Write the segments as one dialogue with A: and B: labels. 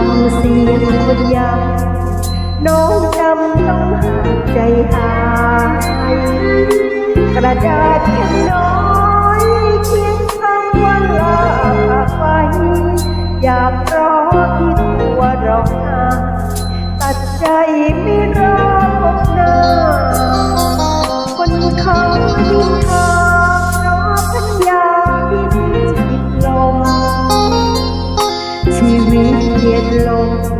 A: ฟังเสียงคนยามน้องจำต้องหาใจหายกระดาษแค่น้อยเขียนคำว่าลาไปอยากรอที่ตัวร้องหาตัดใจไม่รอบหน้า belong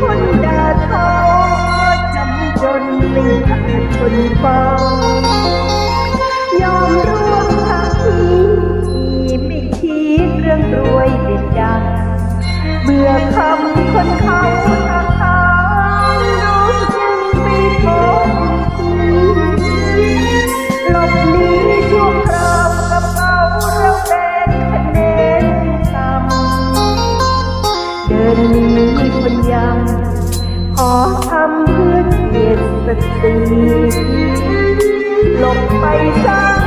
A: คนเดินทางจำจนไม่อาจทนฟ้า คนยัง ขอทำเพื่อเกียรติศศรีลบไปซะ